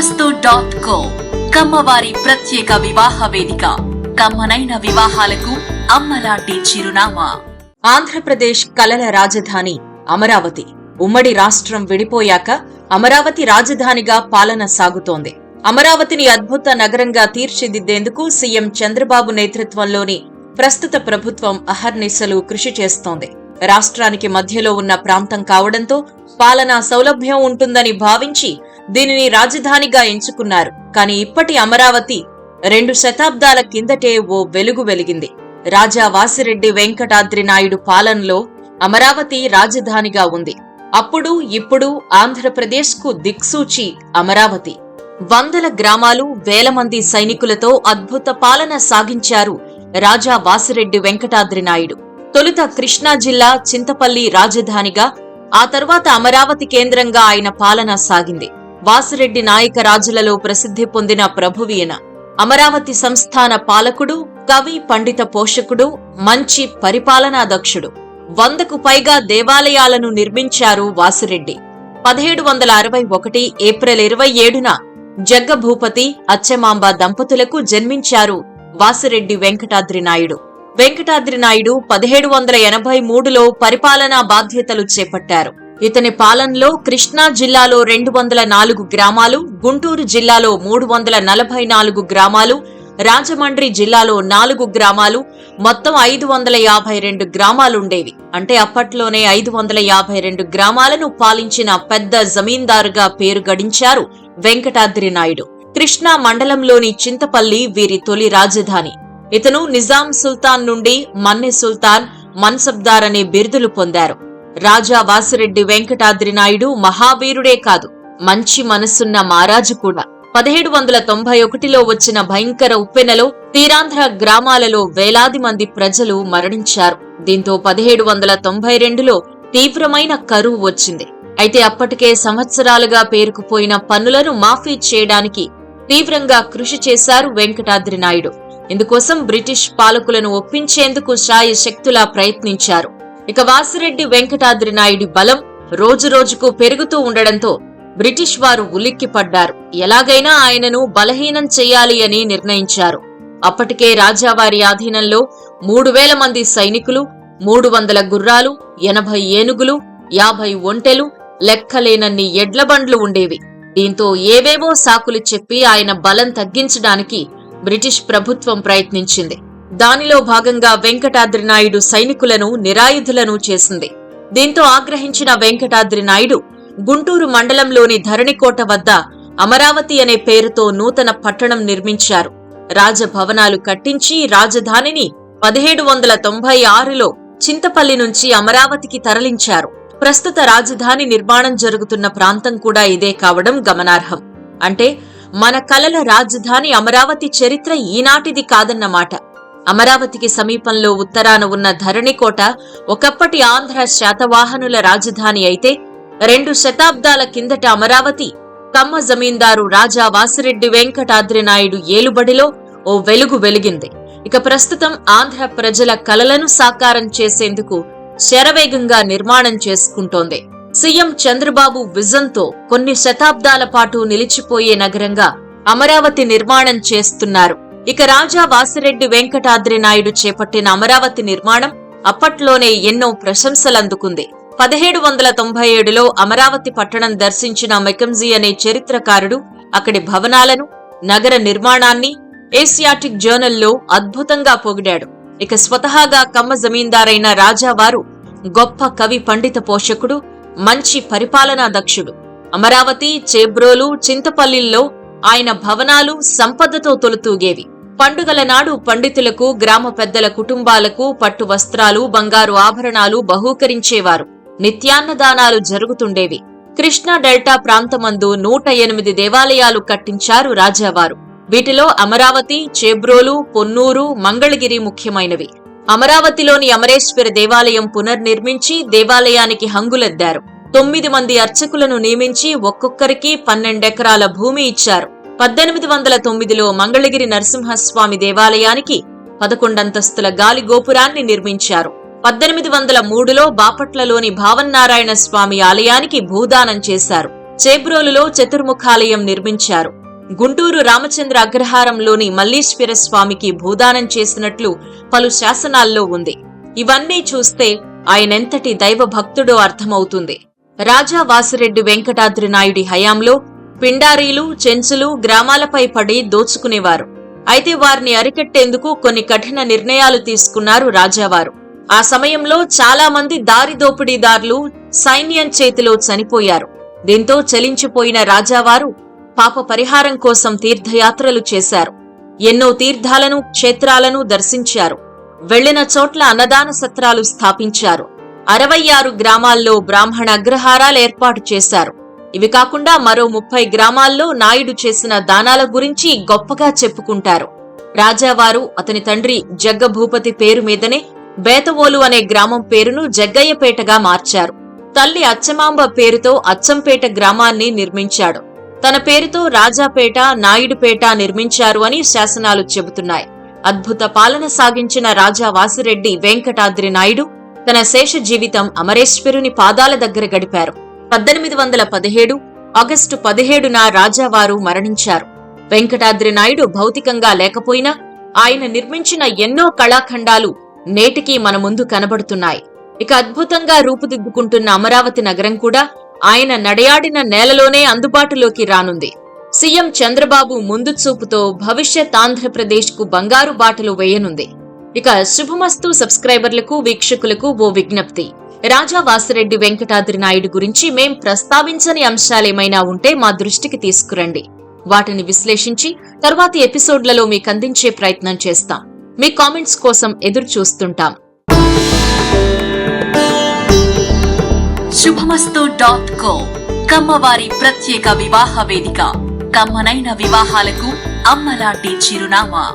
శుభమస్తు dot co కమ్మవారి ప్రత్యేక వివాహ వేదిక. కమ్మనైన వివాహాలకు అమ్మలాంటి చిరునామా. ఆంధ్రప్రదేశ్ కలల రాజధాని అమరావతి. ఉమ్మడి రాష్ట్రం విడిపోయాక అమరావతి రాజధానిగా పాలన సాగుతోంది. అమరావతిని అద్భుత నగరంగా తీర్చిదిద్దేందుకు సీఎం చంద్రబాబు నేతృత్వంలోని ప్రస్తుత ప్రభుత్వం అహర్నిశలు కృషి చేస్తోంది. రాష్ట్రానికి మధ్యలో ఉన్న ప్రాంతం కావడంతో పాలనా సౌలభ్యం ఉంటుందని భావించి దీనిని రాజధానిగా ఎంచుకున్నారు. కానీ ఇప్పటి అమరావతి రెండు శతాబ్దాల కిందటే ఓ వెలుగు వెలిగింది. రాజా వాసిరెడ్డి వెంకటాద్రి నాయుడు పాలనలో అమరావతి రాజధానిగా ఉంది. అప్పుడు ఇప్పుడు ఆంధ్రప్రదేశ్కు దిక్సూచి అమరావతి. వందల గ్రామాలు వేల మంది సైనికులతో అద్భుత పాలన సాగించారు రాజా వాసిరెడ్డి వెంకటాద్రి నాయుడు. తొలుత కృష్ణా జిల్లా చింతపల్లి రాజధానిగా ఆ తర్వాత అమరావతి కేంద్రంగా ఆయన పాలన సాగింది. వాసిరెడ్డి నాయక రాజులలో ప్రసిద్ధి పొందిన ప్రభువీయన అమరావతి సంస్థాన పాలకుడు కవి పండిత పోషకుడు మంచి పరిపాలనా దక్షుడు వందకు పైగా దేవాలయాలను నిర్మించారు వాసిరెడ్డి. పదిహేడు వందల అరవై ఒకటి ఏప్రిల్ ఇరవై ఏడున జగ్గభూపతి అచ్చమాంబ దంపతులకు జన్మించారు వాసిరెడ్డి వెంకటాద్రి నాయుడు. వెంకటాద్రి నాయుడు పదిహేడు వందల ఎనభై మూడులో పరిపాలనా బాధ్యతలు చేపట్టారు. ఇతని పాలనలో కృష్ణా జిల్లాలో రెండు వందల నాలుగు గ్రామాలు గుంటూరు జిల్లాలో మూడు వందల నలభై నాలుగు గ్రామాలు రాజమండ్రి జిల్లాలో నాలుగు గ్రామాలు మొత్తం ఐదు వందల యాభై రెండు గ్రామాలుండేవి. అంటే అప్పట్లోనే ఐదు వందల యాభై రెండు గ్రామాలను పాలించిన పెద్ద జమీందారుగా పేరు గడించారు వెంకటాద్రి నాయుడు. కృష్ణా మండలంలోని చింతపల్లి వీరి తొలి రాజధాని. ఇతను నిజాం సుల్తాన్ నుండి మన్నె సుల్తాన్ మన్సబ్దార్ అనే బిరుదులు పొందారు. రాజా వాసిరెడ్డి వెంకటాద్రి నాయుడు మహావీరుడే కాదు. మంచి మనసున్న మారాజు కూడా. పదిహేడు వందల తొంభై ఒకటిలో వచ్చిన భయంకర ఉప్పెనలో తీరాంధ్ర గ్రామాలలో వేలాది మంది ప్రజలు మరణించారు. దీంతో పదిహేడు వందల తొంభై రెండులో తీవ్రమైన కరువు వచ్చింది. అయితే అప్పటికే సంవత్సరాలుగా పేరుకుపోయిన పన్నులను మాఫీ చేయడానికి తీవ్రంగా కృషి చేశారు వెంకటాద్రి నాయుడు. ఇందుకోసం బ్రిటిష్ పాలకులను ఒప్పించేందుకు శాయ శక్తులా ప్రయత్నించారు. ఇక వాసిరెడ్డి వెంకటాద్రి నాయుడి బలం రోజురోజుకు పెరుగుతూ ఉండడంతో బ్రిటిష్ వారు ఉలిక్కిపడ్డారు. ఎలాగైనా ఆయనను బలహీనం చెయ్యాలి అని నిర్ణయించారు. అప్పటికే రాజావారి ఆధీనంలో మూడు వేల మంది సైనికులు మూడు వందల గుర్రాలు ఎనభై ఏనుగులు యాభై ఒంటెలు లెక్కలేనన్ని ఎడ్లబండ్లు ఉండేవి. దీంతో ఏవేవో సాకులు చెప్పి ఆయన బలం తగ్గించడానికి బ్రిటిష్ ప్రభుత్వం ప్రయత్నించింది. దానిలో భాగంగా వెంకటాద్రి నాయుడు సైనికులను నిరాయుధులను చేసింది. దీంతో ఆగ్రహించిన వెంకటాద్రి నాయుడు గుంటూరు మండలంలోని ధరణికోట వద్ద అమరావతి అనే పేరుతో నూతన పట్టణం నిర్మించారు. రాజభవనాలు కట్టించి రాజధానిని పదిహేడు వందల తొంభై ఆరులో చింతపల్లి నుంచి అమరావతికి తరలించారు. ప్రస్తుత రాజధాని నిర్మాణం జరుగుతున్న ప్రాంతం కూడా ఇదే కావడం గమనార్హం. అంటే మన కలల రాజధాని అమరావతి చరిత్ర ఈనాటిది కాదన్నమాట. అమరావతికి సమీపంలో ఉత్తరాన ఉన్న ధరణికోట ఒకప్పటి ఆంధ్ర శాతవాహనుల రాజధాని అయితే రెండు శతాబ్దాల కిందట అమరావతి కమ్మ జమీందారు రాజా వాసిరెడ్డి వెంకటాద్రి నాయుడు ఏలుబడిలో ఓ వెలుగు వెలిగింది. ఇక ప్రస్తుతం ఆంధ్ర ప్రజల కలలను సాకారం చేసేందుకు శరవేగంగా నిర్మాణం చేసుకుంటోంది. సీఎం చంద్రబాబు విజన్తో కొన్ని శతాబ్దాల పాటు నిలిచిపోయే నగరంగా అమరావతి నిర్మాణం చేస్తున్నారు. ఇక రాజా వాసిరెడ్డి వెంకటాద్రి నాయుడు చేపట్టిన అమరావతి నిర్మాణం అప్పట్లోనే ఎన్నో ప్రశంసలందుకుంది. పదిహేడు వందల తొంభై ఏడులో అమరావతి పట్టణం దర్శించిన మెకంజీ అనే చరిత్రకారుడు అక్కడి భవనాలను నగర నిర్మాణాన్ని ఏసియాటిక్ జర్నల్లో అద్భుతంగా పొగిడాడు. ఇక స్వతహాగా కమ్మ జమీందారైన రాజావారు గొప్ప కవి పండిత పోషకుడు మంచి పరిపాలనా దక్షుడు. అమరావతి చేబ్రోలు చింతపల్లిల్లో ఆయన భవనాలు సంపదతో తొలుతూగేవి. పండుగల నాడు పండితులకు గ్రామ పెద్దల కుటుంబాలకు పట్టు వస్త్రాలు బంగారు ఆభరణాలు బహూకరించేవారు. నిత్యాన్నదానాలు జరుగుతుండేవి. కృష్ణా డెల్టా ప్రాంతమందు నూట ఎనిమిది దేవాలయాలు కట్టించారు రాజావారు. వీటిలో అమరావతి చేబ్రోలు పొన్నూరు మంగళగిరి ముఖ్యమైనవి. అమరావతిలోని అమరేశ్వర దేవాలయం పునర్నిర్మించి దేవాలయానికి హంగులెద్దారు. తొమ్మిది మంది అర్చకులను నియమించి ఒక్కొక్కరికి పన్నెండెకరాల భూమి ఇచ్చారు. పద్దెనిమిది వందల తొమ్మిదిలో మంగళగిరి నరసింహస్వామి దేవాలయానికి పదకొండంతస్తుల గాలి గోపురాన్ని నిర్మించారు. పద్దెనిమిది వందల మూడులో బాపట్లలోని భావన్నారాయణ స్వామి ఆలయానికి భూదానం చేశారు. చేబ్రోలులో చతుర్ముఖాలయం నిర్మించారు. గుంటూరు రామచంద్ర అగ్రహారంలోని మల్లీశ్వర స్వామికి భూదానం చేసినట్లు పలు శాసనాల్లో ఉంది. ఇవన్నీ చూస్తే ఆయనెంతటి దైవ భక్తుడో అర్థమవుతుంది. రాజా వాసిరెడ్డి వెంకటాద్రి నాయుడి హయాంలో పిండారీలు చెంచులు గ్రామాలపై పడి దోచుకునేవారు. అయితే వారిని అరికట్టేందుకు కొన్ని కఠిన నిర్ణయాలు తీసుకున్నారు రాజావారు. ఆ సమయంలో చాలా మంది దారి దోపిడీదారులు సైన్యం చేతిలో చనిపోయారు. దీంతో చలించిపోయిన రాజావారు పాప పరిహారం కోసం తీర్థయాత్రలు చేశారు. ఎన్నో తీర్థాలను క్షేత్రాలను దర్శించారు. వెళ్ళిన చోట్ల అన్నదాన సత్రాలు స్థాపించారు. అరవై ఆరు గ్రామాల్లో బ్రాహ్మణ అగ్రహారాలు ఏర్పాటు చేశారు. ఇవి కాకుండా మరో ముప్పై గ్రామాల్లో నాయుడు చేసిన దానాల గురించి గొప్పగా చెప్పుకుంటారు. రాజావారు అతని తండ్రి జగ్గభూపతి పేరు మీదనే బేతవోలు అనే గ్రామం పేరును జగ్గయ్యపేటగా మార్చారు. తల్లి అచ్చమాంబ పేరుతో అచ్చంపేట గ్రామాన్ని నిర్మించాడు. తన పేరుతో రాజాపేట నాయుడుపేట నిర్మించారు అని శాసనాలు చెబుతున్నాయి. అద్భుత పాలన సాగించిన రాజా వాసిరెడ్డి వెంకటాద్రి నాయుడు తన శేష జీవితం అమరేశ్వరుని పాదాల దగ్గర గడిపారు. పద్దెనిమిది వందల పదిహేడు ఆగస్టు పదిహేడున రాజావారు మరణించారు. వెంకటాద్రి నాయుడు భౌతికంగా లేకపోయినా ఆయన నిర్మించిన ఎన్నో కళాఖండాలు నేటికీ మన ముందు కనబడుతున్నాయి. ఇక అద్భుతంగా రూపుదిద్దుకుంటున్న అమరావతి నగరం కూడా ఆయన నడయాడిన నేలలోనే అందుబాటులోకి రానుంది. సీఎం చంద్రబాబు ముందు చూపుతో భవిష్యత్ ఆంధ్రప్రదేశ్కు బంగారు బాటలు వేయనుంది. ఇక శుభమస్తు సబ్స్క్రైబర్లకు వీక్షకులకు ఓ విజ్ఞప్తి. రాజా వాసిరెడ్డి వెంకటాద్రి నాయుడు గురించి మేం ప్రస్తావించని అంశాలేమైనా ఉంటే మా దృష్టికి తీసుకురండి. వాటిని విశ్లేషించి తర్వాతి ఎపిసోడ్లలో మీకు అందించే ప్రయత్నం చేస్తాం. మీ కామెంట్స్ కోసం ఎదురు చూస్తుంటాం. శుభమస్తు డాట్ కో కమ్మవారి ప్రత్యేక వివాహ వేదిక. కమ్మనైన వివాహాలకు అమ్మలాంటి చిరునామా.